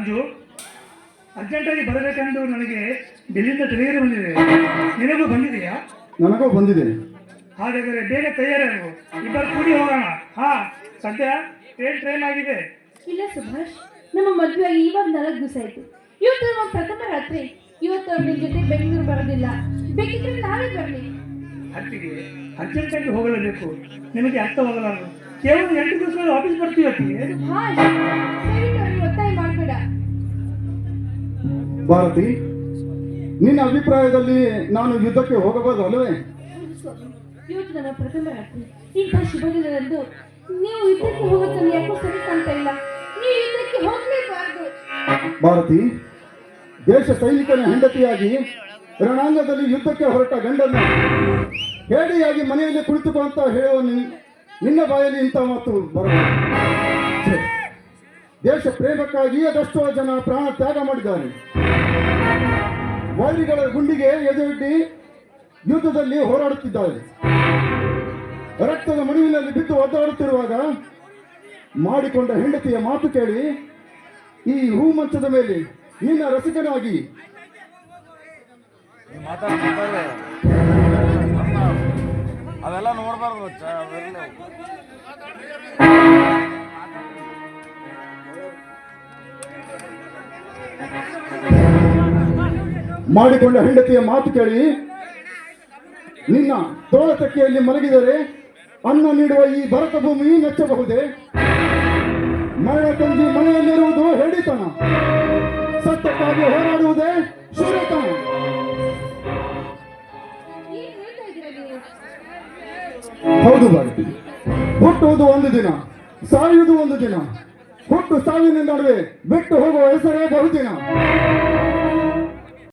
ಮಂಜು ಅರ್ಜೆಂಟಾಗಿ ಬರಬೇಕೆಂದು ನನಗೆ ಡೆಲ್ಲಿಯಿಂದ ತಿಳಿಯಲು ಬಂದಿದೆ. ನಿನಗೂ ಬಂದಿದೆಯಾ? ನನಗೂ ಬಂದಿದೆ. ಹಾಗಾದರೆ ಬೇಗ ತಯಾರಾಗು. ಇಬ್ಬರು ಕೂಡಿ ಹೋಗೋಣ. ಹಾ ಸದ್ಯ ಟ್ರೈನ್ ಟ್ರೈನ್ ಆಗಿದೆ? ಇಲ್ಲ ಸುಭಾಷ್ ನಮ್ಮ ಮದುವೆ ಇವಾಗ ನಾಲ್ಕು ದಿವಸ ಆಯ್ತು. ಇವತ್ತು ನಮ್ಮ ಪ್ರಥಮ ರಾತ್ರಿ. ಇವತ್ತು ಅವ್ರ ಜೊತೆ ಬೆಂಗಳೂರು ಬರೋದಿಲ್ಲ. ಬೇಕಿದ್ರೆ ನಾಳೆ ಬರಲಿ ಅತ್ತಿಗೆ ಅರ್ಜೆಂಟಾಗಿ ಹೋಗಲೇಬೇಕು. ನಿಮಗೆ ಅರ್ಥವಾಗಲಾರದು. ಕೇವಲ ಎಂಟು ದಿವಸ ಆಫೀಸ್ ಬರ್ತೀವಿ ಅತ್ತಿಗೆ? ಸುಭಾಷ್ ದಯವಿಟ್ಟು ಭಾರತಿ ನಿನ್ನ ಅಭಿಪ್ರಾಯದಲ್ಲಿ ನಾನು ಯುದ್ಧಕ್ಕೆ ಹೋಗಬಹುದು ಅಲ್ಲವೇ ಹೌದು ಇವತ್ತು ನನ್ನ ಪ್ರಥಮ ರಾತ್ರಿ ಇಂಥ ಶುಭ ದಿನದಂದು ನೀವು ಯುದ್ಧಕ್ಕೆ ಹೋಗೋದನ್ನು ಯಾಕೋ ಸರಿ ಕಾಣ್ತಾ ಇಲ್ಲ ನೀವು ಯುದ್ಧಕ್ಕೆ ಹೋಗ್ಲೇಬಾರ್ದು. ಭಾರತಿ ದೇಶ ಸೈನಿಕನ ಹೆಂಡತಿಯಾಗಿ ರಣಾಂಗದಲ್ಲಿ ಯುದ್ಧಕ್ಕೆ ಹೊರಟ ಗಂಡನ್ನು ಹೇಳಿಯಾಗಿ ಮನೆಯಲ್ಲಿ ಕುಳಿತುಕೋ ಅಂತ ಹೇಳುವ ನಿನ್- ನಿನ್ನ ಬಾಯಲ್ಲಿ ಇಂಥ ಮಾತು ಬರಬಹುದು ದೇಶ ಪ್ರೇಮಕ್ಕಾಗಿ ಅದೆಷ್ಟೋ ಜನ ಪ್ರಾಣ ತ್ಯಾಗ ಮಾಡಿದ್ದಾರೆ. ವೈರಿಗಳ ಗುಂಡಿಗೆ ಎದುರಿಡ್ಡಿ ಯುದ್ಧದಲ್ಲಿ ಹೋರಾಡುತ್ತಿದ್ದಾರೆ. ರಕ್ತದ ಮಣಿವಿನಲ್ಲಿ ಬಿದ್ದು ಒದ್ದಾಡುತ್ತಿರುವಾಗ ಮಾಡಿಕೊಂಡ ಹೆಂಡತಿಯ ಮಾತು ಕೇಳಿ, ಈ ಹೂಮಂಚದ ಮೇಲೆ ನಿನ್ನ ರಸಿಕನಾಗಿ. ಅವೆಲ್ಲ ನೋಡ್ಬಾರ್ದು ಮಾಡಿಕೊಂಡ ಹೆಂಡತಿಯ ಮಾತು ಕೇಳಿ. ನಿನ್ನ ತೋಳತಕ್ಕಿಯಲ್ಲಿ ಮಲಗಿದರೆ ಅನ್ನ ನೀಡುವ ಈ ಭರತ ಭೂಮಿ ನೆಚ್ಚಬಹುದೇ? ಮರಣ ತಂದಿ ಮನೆಯಲ್ಲಿರುವುದು ಹೇಳಿತನ ಸತ್ಯಕ್ಕಾಗಿ ಹೋರಾಡುವುದೇ ಶೂರತನ. ಹೌದು ಭಾರತಿ ಹುಟ್ಟುವುದು ಒಂದು ದಿನ, ಸಾಯುವುದು ಒಂದು ದಿನ. ಹುಟ್ಟು ಸಾವಿನ ನಡುವೆ ಬಿಟ್ಟು ಹೋಗುವ ಹೆಸರೇ ಬಹುದಿನ.